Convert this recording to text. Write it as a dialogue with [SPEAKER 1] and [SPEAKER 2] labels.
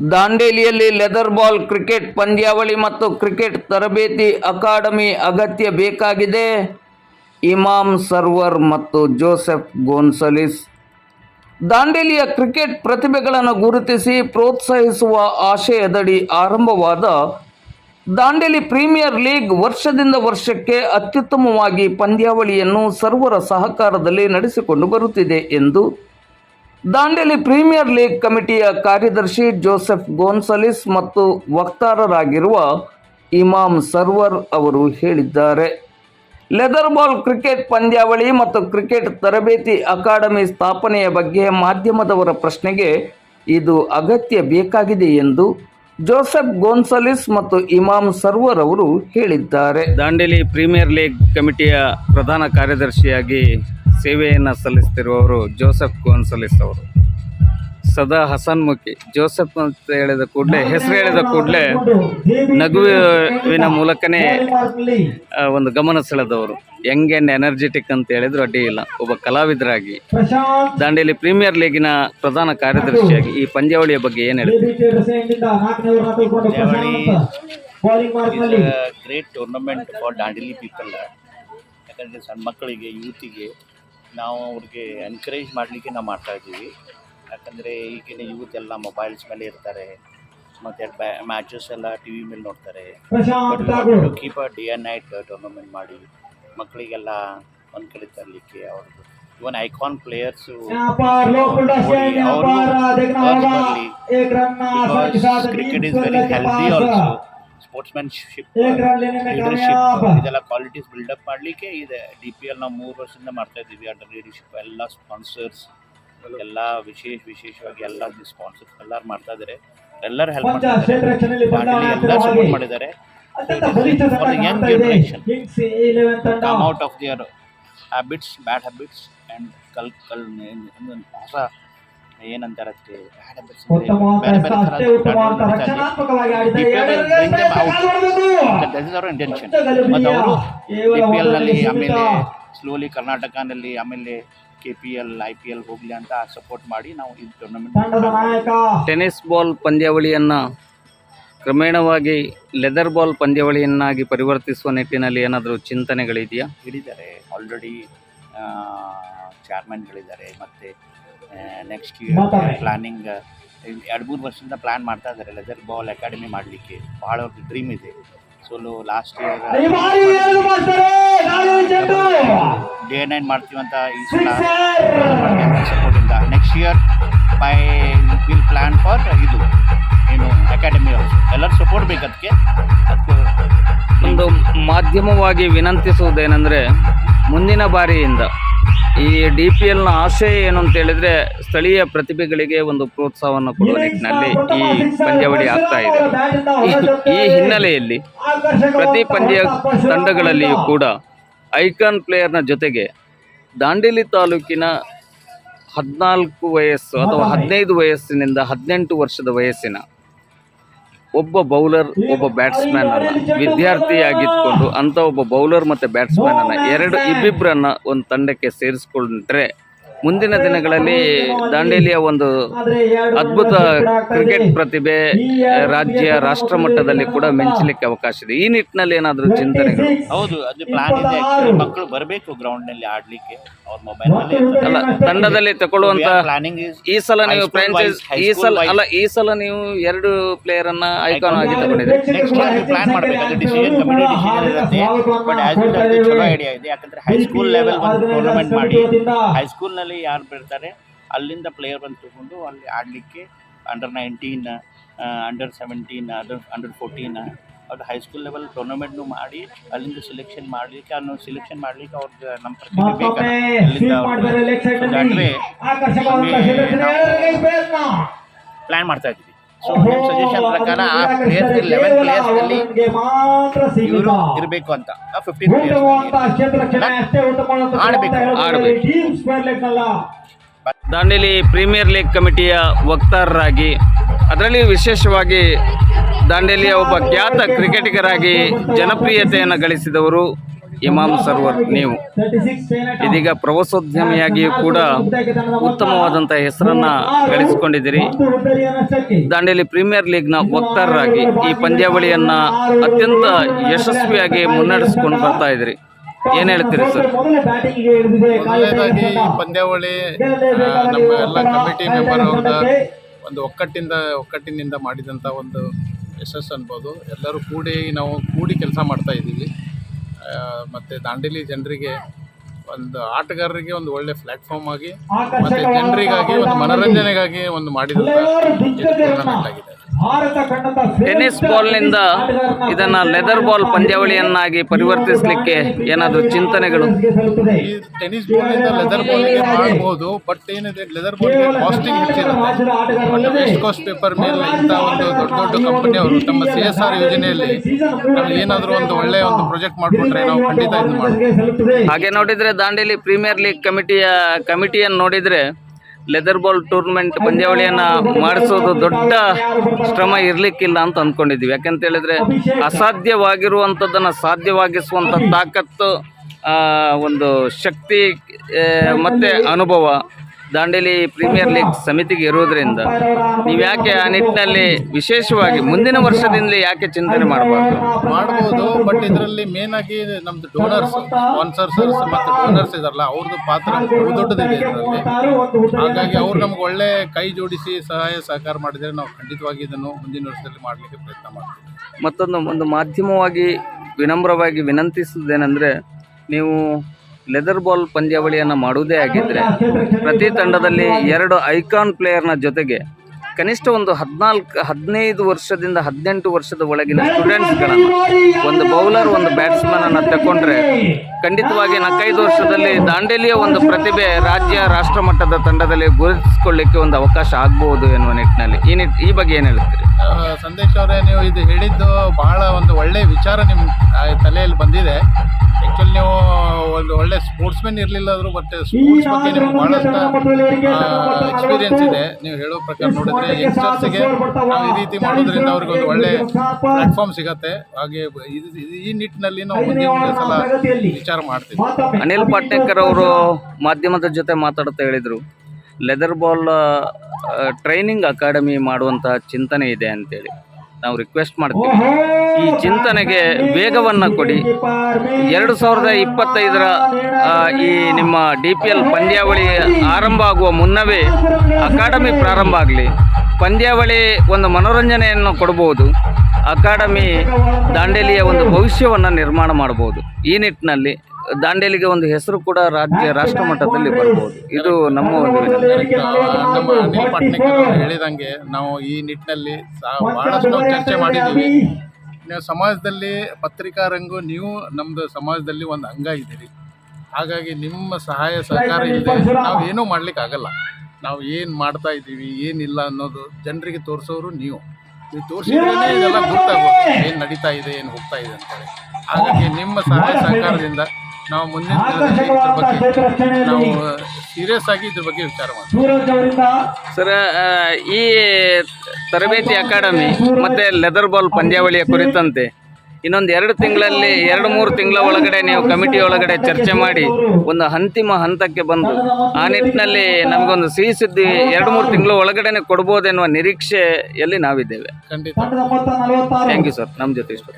[SPEAKER 1] ದಾಂಡೇಲಿಯಲ್ಲಿ leather ball, cricket ಪಂದ್ಯಾವಳಿ ಮತ್ತು cricket ತರಬೇತಿ ಅಕಾಡೆಮಿ ಅಗತ್ಯ ಬೇಕಾಗಿದೆ. ಇಮಾಮ್ ಸರ್ವರ್ ಮತ್ತು ಜೋಸೆಫ್ ಗೋನ್ಸಲಿಸ್ ದಾಂಡೇಲಿಯ ಕ್ರಿಕೆಟ್ ಪ್ರತಿಭೆಗಳನ್ನು ಗುರುತಿಸಿ ಪ್ರೋತ್ಸಾಹಿಸುವ ಆಶಯದಡಿ ಆರಂಭವಾದ ದಾಂಡೇಲಿ ಪ್ರೀಮಿಯರ್ ಲೀಗ್ ವರ್ಷದಿಂದ ವರ್ಷಕ್ಕೆ ಅತ್ಯುತ್ತಮವಾಗಿ ಪಂದ್ಯಾವಳಿಯನ್ನು ಸರ್ವರ ಸಹಕಾರದಲ್ಲಿ ನಡೆಸಿಕೊಂಡು ಬರುತ್ತಿದೆ ಎಂದು ದಾಂಡೇಲಿ ಪ್ರೀಮಿಯರ್ ಲೀಗ್ ಕಮಿಟಿಯ ಕಾರ್ಯದರ್ಶಿ ಜೋಸೆಫ್ ಗೋನ್ಸಲಿಸ್ ಮತ್ತು ವಕ್ತಾರರಾಗಿರುವ ಇಮಾಮ್ ಸರ್ವರ್ ಅವರು ಹೇಳಿದ್ದಾರೆ. ಲೆದರ್ ಬಾಲ್ ಕ್ರಿಕೆಟ್ ಪಂದ್ಯಾವಳಿ ಮತ್ತು ಕ್ರಿಕೆಟ್ ತರಬೇತಿ ಅಕಾಡೆಮಿ ಸ್ಥಾಪನೆಯ ಬಗ್ಗೆ ಮಾಧ್ಯಮದವರ ಪ್ರಶ್ನೆಗೆ ಇದು ಅಗತ್ಯ ಬೇಕಾಗಿದೆ ಎಂದು ಜೋಸೆಫ್ ಗೋನ್ಸಲಿಸ್ ಮತ್ತು ಇಮಾಮ್ ಸರ್ವರ್ ಅವರು ಹೇಳಿದ್ದಾರೆ. ದಾಂಡೇಲಿ ಪ್ರೀಮಿಯರ್ ಲೀಗ್ ಕಮಿಟಿಯ ಪ್ರಧಾನ ಕಾರ್ಯದರ್ಶಿಯಾಗಿ ಸೇವೆಯನ್ನು ಸಲ್ಲಿಸ್ತಿರುವವರು ಜೋಸೆಫ್ ಕೋನ್ ಸಲ್ಲಿಸ್ತವರು ಸದಾ ಹಸನ್ಮುಖಿ. ಜೋಸೆಫ್ ಅಂತ ಹೇಳಿದ ಕೂಡಲೇ ಹೆಸರು ಹೇಳಿದ ಕೂಡಲೇ ನಗುವಿನ ಮೂಲಕನೇ ಒಂದು ಗಮನ ಸೆಳೆದವರು. ಯಂಗ್ ಆ್ಯಂಡ್ ಎನರ್ಜೆಟಿಕ್ ಅಂತ ಹೇಳಿದ್ರು ಅಡ್ಡಿ ಇಲ್ಲ. ಒಬ್ಬ ಕಲಾವಿದರಾಗಿ. ದಾಂಡೇಲಿ ಪ್ರೀಮಿಯರ್ ಲೀಗಿನ ಪ್ರಧಾನ ಕಾರ್ಯದರ್ಶಿಯಾಗಿ ಈ ಪಂದ್ಯಾವಳಿಯ ಬಗ್ಗೆ ಏನು
[SPEAKER 2] mark
[SPEAKER 3] great tournament for Dandeli people ಯಾಕಂದರೆ ಸಣ್ಣ ಮಕ್ಕಳಿಗೆ ಯೂತಿಗೆ ನಾವು ಅವ್ರಿಗೆ ಎನ್ಕರೇಜ್ ಮಾಡಲಿಕ್ಕೆ ನಾವು ಮಾಡ್ತಾಯಿದ್ದೀವಿ ಯಾಕಂದರೆ ಈಗಿನ ಯೂತ್ ಎಲ್ಲ ಮೊಬೈಲ್ಸ್ ಮೇಲೆ ಇರ್ತಾರೆ. ಮತ್ತು ಮ್ಯಾಚಸ್ ಎಲ್ಲ ಟಿ ವಿ ಮೇಲೆ ನೋಡ್ತಾರೆ. Keep day and night tournament ಮಾಡಿ ಮಕ್ಕಳಿಗೆಲ್ಲ ಒಂದು ಕಡೆ ತರಲಿಕ್ಕೆ ಅವ್ರದ್ದು. Even icon players cricket is very healthy also sportsmanship leadership ಇದೆಲ್ಲ ಕ್ವಾಲಿಟೀಸ್ ಬಿಲ್ಡಪ್ ಮಾಡಲಿಕ್ಕೆ ಇದೆ ಡಿ ಪಿ ಎಲ್ ನಾವು ಮೂರು ವರ್ಷದಿಂದ ಮಾಡ್ತಾ ಇದ್ದೀವಿ ಅಂಡರ್ ಲೀಡರ್ಶಿಪ್ ಎಲ್ಲ ಸ್ಪಾನ್ಸರ್ಸ್ ಎಲ್ಲ ವಿಶೇಷ ವಿಶೇಷವಾಗಿ ಎಲ್ಲ ಸ್ಪಾನ್ಸರ್ಸ್ ಎಲ್ಲರೂ ಮಾಡ್ತಾ ಇದ್ದಾರೆ ಎಲ್ಲರೂ ಹೆಲ್ಪ್
[SPEAKER 2] ಮಾಡ್ತಾರೆ
[SPEAKER 3] ಮಾಡಿದ್ದಾರೆ young generation out of their habits bad habits and ಕಲ್ ಕಲ್ ಹೊಸ ಏನಂತಾರೆ ಅದಕ್ಕೆ ಇಂಟೆನ್ಷನ್ ಮತ್ತು ಅವರು
[SPEAKER 2] ಕೇವಲ
[SPEAKER 3] ಕೆ ಪಿ ಎಲ್ನಲ್ಲಿ ಆಮೇಲೆ ಸ್ಲೋಲಿ ಕರ್ನಾಟಕನಲ್ಲಿ ಆಮೇಲೆ K P L I P L ಹೋಗಲಿ ಅಂತ ಸಪೋರ್ಟ್ ಮಾಡಿ ನಾವು ಈ ಟೂರ್ನಮೆಂಟ್
[SPEAKER 2] ಟೆನಿಸ್
[SPEAKER 1] ಟೆನ್ನಿಸ್ ಬಾಲ್ ಪಂದ್ಯಾವಳಿಯನ್ನು ಕ್ರಮೇಣವಾಗಿ ಲೆದರ್ ಬಾಲ್ ಪಂದ್ಯಾವಳಿಯನ್ನಾಗಿ ಪರಿವರ್ತಿಸುವ ನಿಟ್ಟಿನಲ್ಲಿ ಏನಾದರೂ ಚಿಂತನೆಗಳಿದೆಯಾ?
[SPEAKER 3] ಹೇಳಿದ್ದಾರೆ ಆಲ್ರೆಡಿ ಚೇರ್ಮನ್ಗಳಿದ್ದಾರೆ ಮತ್ತು ನೆಕ್ಸ್ಟ್
[SPEAKER 2] ಇಯರ್
[SPEAKER 3] ಪ್ಲಾನಿಂಗ್ ಎರಡು ಮೂರು ವರ್ಷದಿಂದ ಪ್ಲ್ಯಾನ್ ಮಾಡ್ತಾ ಇದ್ದಾರೆ ಲೆದರ್ ಬಾಲ್ ಅಕಾಡೆಮಿ ಮಾಡಲಿಕ್ಕೆ. ಭಾಳ ಒಂದು ಡ್ರೀಮ್ ಇದೆ. ಸೊಲು ಲಾಸ್ಟ್ ಇಯರ್ ಡೇ ನೈನ್ ಮಾಡ್ತೀವಂತ ಅಂತ ಈ ಸಲ ಸಪೋರ್ಟಿಂದ next year by will plan for ಇದು ಏನು ಅಕಾಡೆಮಿ ಎಲ್ಲರೂ ಸಪೋರ್ಟ್ ಬೇಕು ಅದಕ್ಕೆ ಅದಕ್ಕೆ
[SPEAKER 1] ಒಂದು ಮಾಧ್ಯಮವಾಗಿ ವಿನಂತಿಸುವುದೇನೆಂದರೆ ಮುಂದಿನ ಬಾರಿಯಿಂದ ಈ ಡಿ ಪಿ ಎಲ್ನ ಆಶಯ ಏನು ಅಂತ ಹೇಳಿದ್ರೆ ಸ್ಥಳೀಯ ಪ್ರತಿಭೆಗಳಿಗೆ ಒಂದು ಪ್ರೋತ್ಸಾಹವನ್ನು ಕೊಡುವ ನಿಟ್ಟಿನಲ್ಲಿ ಈ ಪಂದ್ಯಾವಳಿ ಆಗ್ತಾ ಇದೆ. ಈ- ಹಿನ್ನೆಲೆಯಲ್ಲಿ ಪ್ರತಿ ಪಂದ್ಯ ತಂಡಗಳಲ್ಲಿಯೂ ಕೂಡ ಐಕಾನ್ ಪ್ಲೇಯರ್ನ ಜೊತೆಗೆ ದಾಂಡೇಲಿ ತಾಲೂಕಿನ ಹದಿನಾಲ್ಕು ವಯಸ್ಸು ಅಥವಾ ಹದಿನೈದು ವಯಸ್ಸಿನಿಂದ ಹದಿನೆಂಟು ವರ್ಷದ ವಯಸ್ಸಿನ ಒಬ್ಬ ಬೌಲರ್, ಒಬ್ಬ ಬ್ಯಾಟ್ಸ್ಮನ್ ಅನ್ನ ವಿದ್ಯಾರ್ಥಿಯಾಗಿದ್ಕೊಂಡು ಅಂತ ಒಬ್ಬ ಬೌಲರ್ ಮತ್ತು ಬ್ಯಾಟ್ಸ್ಮನ್ ಅನ್ನ ಎರಡು ಇಬ್ಬಿಬ್ಬರನ್ನ ಒಂದು ತಂಡಕ್ಕೆ ಸೇರಿಸ್ಕೊಂಡ್ರೆ ಮುಂದಿನ ದಿನಗಳಲ್ಲಿ ದಾಂಡೇಲಿಯ ಒಂದು ಅದ್ಭುತ ಕ್ರಿಕೆಟ್ ಪ್ರತಿಭೆ ರಾಜ್ಯ ರಾಷ್ಟ್ರ ಮಟ್ಟದಲ್ಲಿ ಕೂಡ ಮೆಂಚಲಿಕ್ಕೆ ಅವಕಾಶ ಇದೆ. ಈ ನಿಟ್ಟಿನಲ್ಲಿ ಏನಾದರೂ ಚಿಂತನೆಗಳು?
[SPEAKER 3] ಹೌದು ಅದು ಪ್ಲಾನ್ ಇದೆ. ಮಕ್ಕಳು ಬರಬೇಕು ಗ್ರೌಂಡ್ನಲ್ಲಿ ಆಡಲಿಕ್ಕೆ ಅವ್ರ ಮೊಬೈಲ್
[SPEAKER 1] ಅಲ್ಲ. ತಂಡದಲ್ಲಿ ತಗೊಳ್ಳುವಂತ
[SPEAKER 3] ಪ್ಲಾನಿಂಗ್
[SPEAKER 1] ಈ ಸಲ ನೀವು ಫ್ರಾಂಚೈಸ್ ಈ ಸಲ ಅಲ್ಲ ಈ ಸಲ ನೀವು ಎರಡು ಪ್ಲೇಯರ್ ಅನ್ನ ಐಕಾನ್ ಆಗಿ
[SPEAKER 3] ತಗೊಂಡಿದೆ ಪ್ಲಾನ್ ಮಾಡಬೇಕು. ಅದು ಡಿಸಿಷನ್ ಕಮಿಟಿ ಡಿಸಿಷನ್ ಇರುತ್ತೆ. ಬಟ್ ಆಸ್ ಚಲೋ ಐಡಿಯಾ ಇದೆ. ಯಾಕಂದ್ರೆ ಹೈಸ್ಕೂಲ್ ಲೆವೆಲ್ ಒಂದು ಟೂರ್ನಮೆಂಟ್ ಮಾಡಿ ಹೈಸ್ಕೂಲ್ನಲ್ಲಿ ಯಾರು ಬರ್ತಾರೆ ಅಲ್ಲಿಂದ ಪ್ಲೇಯರ್ ಬಂದು ತಗೊಂಡು ಅಲ್ಲಿ ಆಡಲಿಕ್ಕೆ under nineteen under seventeen other under fourteen ಅದು ಹೈಸ್ಕೂಲ್ ಲೆವೆಲ್ ಟೂರ್ನಮೆಂಟ್ನು ಮಾಡಿ ಅಲ್ಲಿಂದ ಸೆಲೆಕ್ಷನ್ ಮಾಡಲಿಕ್ಕೆ ಅನ್ನೋ ಸೆಲೆಕ್ಷನ್ ಮಾಡಲಿಕ್ಕೆ ಅವ್ರಿಗೆ ನಮ್ಮ ಪ್ರತಿಭೆ ಬೇಕಾದ್ರೆ ಪ್ಲ್ಯಾನ್ ಮಾಡ್ತಾ ಇದ್ದೀವಿ. ಸೊ ನಿಮ್ಮ ಸಜೆಷನ್ ಪ್ರಕಾರ ಆ ಪ್ಲೇಯರ್ಸ್ ಲೆವೆನ್ ಪ್ಲೇಯರ್ಸ್ನಲ್ಲಿ ಇವರು ಇರಬೇಕು ಅಂತ. ಫಿಫ್ಟೀನ್
[SPEAKER 1] ದಾಂಡೇಲಿ ಪ್ರೀಮಿಯರ್ ಲೀಗ್ ಕಮಿಟಿಯ ವಕ್ತಾರರಾಗಿ ಅದರಲ್ಲಿ ವಿಶೇಷವಾಗಿ ದಾಂಡೇಲಿಯ ಒಬ್ಬ ಖ್ಯಾತ ಕ್ರಿಕೆಟಿಗರಾಗಿ ಜನಪ್ರಿಯತೆಯನ್ನು ಗಳಿಸಿದವರು ಇಮಾಮ್ ಸರ್ವರ್ ನೀವು. ಇದೀಗ ಪ್ರವಾಸೋದ್ಯಮಿಯಾಗಿಯೂ ಕೂಡ ಉತ್ತಮವಾದಂತಹ ಹೆಸರನ್ನ ಗಳಿಸಿಕೊಂಡಿದ್ದೀರಿ. ದಾಂಡೇಲಿ ಪ್ರೀಮಿಯರ್ ಲೀಗ್ನ ವಕ್ತಾರರಾಗಿ ಈ ಪಂದ್ಯಾವಳಿಯನ್ನ ಅತ್ಯಂತ ಯಶಸ್ವಿಯಾಗಿ ಮುನ್ನಡೆಸ್ಕೊಂಡು ಬರ್ತಾ ಇದ್ದೀರಿ. ಏನು ಹೇಳ್ತೀರಿ ಸರ್?
[SPEAKER 4] ಮೊದಲನೇದಾಗಿ ಪಂದ್ಯಾವಳಿ ನಮ್ಮ ಎಲ್ಲ ಕಮಿಟಿ ಮೆಂಬರ್ ಅವ್ರದ ಒಂದು ಒಕ್ಕಟ್ಟಿಂದ, ಒಕ್ಕಟ್ಟಿನಿಂದ ಮಾಡಿದಂಥ ಒಂದು ಯಶಸ್ಸು ಅನ್ಬೋದು. ಎಲ್ಲರೂ ಕೂಡಿ ನಾವು ಕೂಡಿ ಕೆಲಸ ಮಾಡ್ತಾ ಇದ್ದೀವಿ. ಮತ್ತೆ ದಾಂಡೇಲಿ ಜನರಿಗೆ ಒಂದು ಆಟಗಾರರಿಗೆ ಒಂದು ಒಳ್ಳೆ ಪ್ಲಾಟ್ಫಾರ್ಮ್ ಆಗಿ ಮತ್ತೆ ಜನರಿಗಾಗಿ ಒಂದು ಮನೋರಂಜನೆಗಾಗಿ ಒಂದು ಮಾಡಿದಂಥ ಟೂರ್ನಮೆಂಟ್ ಆಗಿದೆ
[SPEAKER 1] ಟೆನ್ನಿಸ್ ಬಾಲ್ನಿಂದ ಇದನ್ನ ಲೆದರ್ ಬಾಲ್ ಪಂದ್ಯಾವಳಿಯನ್ನಾಗಿ ಪರಿವರ್ತಿಸಲಿಕ್ಕೆ ಏನಾದರೂ ಚಿಂತನೆಗಳು?
[SPEAKER 4] ಟೆನಿಸ್ ಟೆನ್ನಿಸ್ ಬಾಲ್ನಿಂದ ಲೆದರ್ ಬಾಲ್ ಮಾಡಬಹುದು ಬಟ್ ಏನಿದೆ ಲೆದರ್ ಬಾಲ್ ಕಾಸ್ಟಿಂಗ್ ಹೆಚ್ಚಿರುತ್ತೆ. ವೆಸ್ಟ್ ಪೇಪರ್ ಮೇಲೆ ಇಂಥ ಒಂದು ದೊಡ್ಡ ದೊಡ್ಡ ಕಂಪನಿ ಅವರು ತಮ್ಮ ಸಿ ಎಸ್ ಆರ್ ಯೋಜನೆಯಲ್ಲಿ ಏನಾದ್ರು ಏನಾದರೂ ಒಂದು ಒಳ್ಳೆಯ ಒಂದು ಪ್ರಾಜೆಕ್ಟ್ ಮಾಡಿಕೊಂಡ್ರೆ ನಾವು ಖಂಡಿತ ಇದು ಮಾಡ್ಬೋದು.
[SPEAKER 1] ಹಾಗೆ ನೋಡಿದ್ರೆ ದಾಂಡೇಲಿ ಪ್ರೀಮಿಯರ್ ಲೀಗ್ ಕಮಿಟಿಯ ಕಮಿಟಿಯನ್ನು ನೋಡಿದ್ರೆ ಲೆದರ್ ಬಾಲ್ ಟೂರ್ನಮೆಂಟ್ ಪಂದ್ಯಾವಳಿಯನ್ನು ಮಾಡಿಸೋದು ದೊಡ್ಡ ಶ್ರಮ ಇರಲಿಕ್ಕಿಲ್ಲ ಅಂತ ಅಂದ್ಕೊಂಡಿದ್ದೀವಿ ಯಾಕಂತ ಹೇಳಿದ್ರೆ ಅಸಾಧ್ಯವಾಗಿರುವಂಥದ್ದನ್ನು ಸಾಧ್ಯವಾಗಿಸುವಂಥ ತಾಕತ್ತು ಒಂದು ಶಕ್ತಿ ಮತ್ತು ಅನುಭವ ದಾಂಡೇಲಿ ಪ್ರೀಮಿಯರ್ ಲೀಗ್ ಸಮಿತಿಗೆ ಇರುವುದರಿಂದ ನೀವು ಯಾಕೆ ಆ ನಿಟ್ಟಿನಲ್ಲಿ ವಿಶೇಷವಾಗಿ ಮುಂದಿನ ವರ್ಷದಿಂದ ಯಾಕೆ ಚಿಂತನೆ ಮಾಡಬಾರ್ದು?
[SPEAKER 4] ಮಾಡ್ಬೋದು ಬಟ್ ಇದರಲ್ಲಿ ಮೇನ್ ಆಗಿ ನಮ್ದು ಡೋನರ್ಸ್ ಸ್ಪಾನ್ಸರ್ಸ್ ಮತ್ತು ಡೋನರ್ಸ್ ಇದಾರಲ್ಲ ಅವ್ರದ್ದು ಪಾತ್ರ ಬಹು ದೊಡ್ಡದಿದೆ ಇದರಲ್ಲಿ. ಹಾಗಾಗಿ ಅವ್ರು ನಮ್ಗೆ ಒಳ್ಳೆ ಕೈ ಜೋಡಿಸಿ ಸಹಾಯ ಸಹಕಾರ ಮಾಡಿದರೆ ನಾವು ಖಂಡಿತವಾಗಿ ಇದನ್ನು ಮುಂದಿನ ವರ್ಷದಲ್ಲಿ ಮಾಡಲಿಕ್ಕೆ ಪ್ರಯತ್ನ ಮಾಡ್ತೀವಿ.
[SPEAKER 1] ಮತ್ತೊಂದು ಒಂದು ಮಾಧ್ಯಮವಾಗಿ ವಿನಮ್ರವಾಗಿ ವಿನಂತಿಸುವುದೇನೆಂದರೆ ನೀವು ಲೆದರ್ ಬಾಲ್ ಪಂದ್ಯಾವಳಿಯನ್ನು ಮಾಡುವುದೇ ಆಗಿದ್ದರೆ ಪ್ರತಿ ತಂಡದಲ್ಲಿ ಎರಡು ಐಕಾನ್ ಪ್ಲೇಯರ್ನ ಜೊತೆಗೆ ಕನಿಷ್ಠ ಒಂದು ಹದಿನಾಲ್ಕು, ಹದಿನೈದು ವರ್ಷದಿಂದ ಹದಿನೆಂಟು ವರ್ಷದ ಒಳಗಿನ ಸ್ಟೂಡೆಂಟ್ಸ್ಗಳನ್ನು ಒಂದು ಬೌಲರ್ ಒಂದು ಬ್ಯಾಟ್ಸ್ಮನ್ ಅನ್ನು ತಗೊಂಡ್ರೆ ಖಂಡಿತವಾಗಿ ನಾಲ್ಕೈದು ವರ್ಷದಲ್ಲಿ ದಾಂಡೇಲಿಯ ಒಂದು ಪ್ರತಿಭೆ ರಾಜ್ಯ ರಾಷ್ಟ್ರ ಮಟ್ಟದ ತಂಡದಲ್ಲಿ ಗುರುತಿಸಿಕೊಳ್ಳಿಕ್ಕೆ ಒಂದು ಅವಕಾಶ ಆಗಬಹುದು ಎನ್ನುವ ನಿಟ್ಟಿನಲ್ಲಿ. ಈ ನಿಟ್, ಈ ಬಗ್ಗೆ ಏನು ಹೇಳ್ತೀರಿ
[SPEAKER 4] ಸಂದೇಶ್ ಅವರೇ, ನೀವು ಇದು ಹೇಳಿದ್ದು ಬಹಳ ಒಂದು ಒಳ್ಳೆಯ ವಿಚಾರ ನಿಮ್ಮ ತಲೆಯಲ್ಲಿ ಬಂದಿದೆ. ಆ್ಯಕ್ಚುಲಿ ನೀವು ಒಂದು ಒಳ್ಳೆ ಸ್ಪೋರ್ಟ್ಸ್ಮನ್ ಇರಲಿಲ್ಲಾದರೂ ಬಟ್ ಸ್ಪೋರ್ಟ್ಸ್ ಬಗ್ಗೆ ನಿಮ್ಗೆ ಭಾಳಷ್ಟು ಎಕ್ಸ್ಪೀರಿಯನ್ಸ್ ಇದೆ. ನೀವು ಹೇಳೋ ಪ್ರಕಾರ ನೋಡಿದ್ರೆ ಯಂಗ್ಸ್ಟರ್ಸ್ಗೆ ನಾವು ಈ ರೀತಿ ಮಾಡೋದ್ರಿಂದ ಅವ್ರಿಗೆ ಒಂದು ಒಳ್ಳೆ ಪ್ಲಾಟ್ಫಾರ್ಮ್ ಸಿಗತ್ತೆ. ಹಾಗೆ ಇದು- ಇದು- ಈ ನಿಟ್ಟಿನಲ್ಲಿ ನಾವು ಮುಂದಿನ ಸಲ ವಿಚಾರ ಮಾಡ್ತೀವಿ.
[SPEAKER 1] ಅನಿಲ್ ಪಾಟೇಕರ್ ಅವರು ಮಾಧ್ಯಮದ ಜೊತೆ ಮಾತಾಡ್ತಾ ಹೇಳಿದರು ಲೆದರ್ ಬಾಲ್ ಟ್ರೈನಿಂಗ್ ಅಕಾಡೆಮಿ ಮಾಡುವಂತಹ ಚಿಂತನೆ ಇದೆ ಅಂತೇಳಿ. ನಾವು ರಿಕ್ವೆಸ್ಟ್ ಮಾಡ್ತೀವಿ. ಈ ಚಿಂತನೆಗೆ ವೇಗವನ್ನು ಕೊಡಿ. ಎರಡು ಸಾವಿರದ ಇಪ್ಪತ್ತೈದರ ಆ, ಈ ನಿಮ್ಮ ಡಿ ಪಿ ಎಲ್ ಪಂದ್ಯಾವಳಿ ಆರಂಭ ಆಗುವ ಮುನ್ನವೇ ಅಕಾಡೆಮಿ ಪ್ರಾರಂಭ ಆಗಲಿ. ಪಂದ್ಯಾವಳಿ ಒಂದು ಮನೋರಂಜನೆಯನ್ನು ಕೊಡಬಹುದು ಅಕಾಡೆಮಿ ದಾಂಡೇಲಿಯ ಒಂದು ಭವಿಷ್ಯವನ್ನು ನಿರ್ಮಾಣ ಮಾಡಬಹುದು ಈ ನಿಟ್ಟಿನಲ್ಲಿ ದಾಂಡೇಲಿಗೆ ಒಂದು ಹೆಸರು ಕೂಡ ರಾಜ್ಯ ರಾಷ್ಟ್ರ ಮಟ್ಟದಲ್ಲಿ ಬರ್ಬೋದು. ಇದು ನಮ್ಮ ಒಂದು
[SPEAKER 4] ನಮ್ಮ ಅನಿಲ್ ಪಟ್ನಿಕ್ ಹೇಳಿದಂಗೆ ನಾವು ಈ ನಿಟ್ಟಿನಲ್ಲಿ ಬಹಳಷ್ಟು ಚರ್ಚೆ ಮಾಡಿದ್ದೀವಿ. ನೀವು ಸಮಾಜದಲ್ಲಿ ಪತ್ರಿಕಾ ರಂಗು, ನೀವು ನಮ್ಮದು ಸಮಾಜದಲ್ಲಿ ಒಂದು ಅಂಗ ಇದ್ದೀರಿ. ಹಾಗಾಗಿ ನಿಮ್ಮ ಸಹಾಯ ಸಹಕಾರ ಇಲ್ಲದೆ ನಾವು ಏನೂ ಮಾಡ್ಲಿಕ್ಕೆ ಆಗಲ್ಲ ನಾವು ಏನು ಮಾಡ್ತಾ ಇದ್ದೀವಿ ಏನಿಲ್ಲ ಅನ್ನೋದು ಜನರಿಗೆ ತೋರಿಸೋರು ನೀವು. ನೀವು ತೋರಿಸಿದ್ರೆ ಇದೆಲ್ಲ ಗೊತ್ತಾಗೋದು ಏನು ನಡೀತಾ ಇದೆ ಏನು ಹೋಗ್ತಾ ಇದೆ ಅಂತೇಳಿ. ಹಾಗಾಗಿ ನಿಮ್ಮ ಸಹಾಯ ಸಹಕಾರದಿಂದ ನಾವು ಮುಂದಿನ ದಿನದಲ್ಲಿ ಇದ್ರ ಬಗ್ಗೆ ನಾವು ಸೀರಿಯಸ್ ಆಗಿ ಇದ್ರ ಬಗ್ಗೆ ವಿಚಾರ ಮಾಡ್ತೀವಿ.
[SPEAKER 1] ಸರ್ ಈ ತರಬೇತಿ ಅಕಾಡೆಮಿ ಮತ್ತು ಲೆದರ್ ಬಾಲ್ ಪಂದ್ಯಾವಳಿಯ ಕುರಿತಂತೆ ಇನ್ನೊಂದು ಎರಡು ತಿಂಗಳಲ್ಲಿ ಎರಡು ಮೂರು ತಿಂಗಳ ಒಳಗಡೆ ನೀವು ಕಮಿಟಿ ಒಳಗಡೆ ಚರ್ಚೆ ಮಾಡಿ ಒಂದು ಅಂತಿಮ ಹಂತಕ್ಕೆ ಬಂದು ಆ ನಿಟ್ಟಿನಲ್ಲಿ ನಮಗೊಂದು ಸಿಹಿ ಸುದ್ದಿ ಎರಡು ಮೂರು ತಿಂಗಳ ಒಳಗಡೆನೆ ಕೊಡ್ಬೋದೆನ್ನುವ ನಿರೀಕ್ಷೆಯಲ್ಲಿ ನಾವಿದ್ದೇವೆ.
[SPEAKER 4] ಖಂಡಿತ.
[SPEAKER 1] ಥ್ಯಾಂಕ್ ಯು ಸರ್ ನಮ್ಮ ಜೊತೆ ಇಷ್ಟು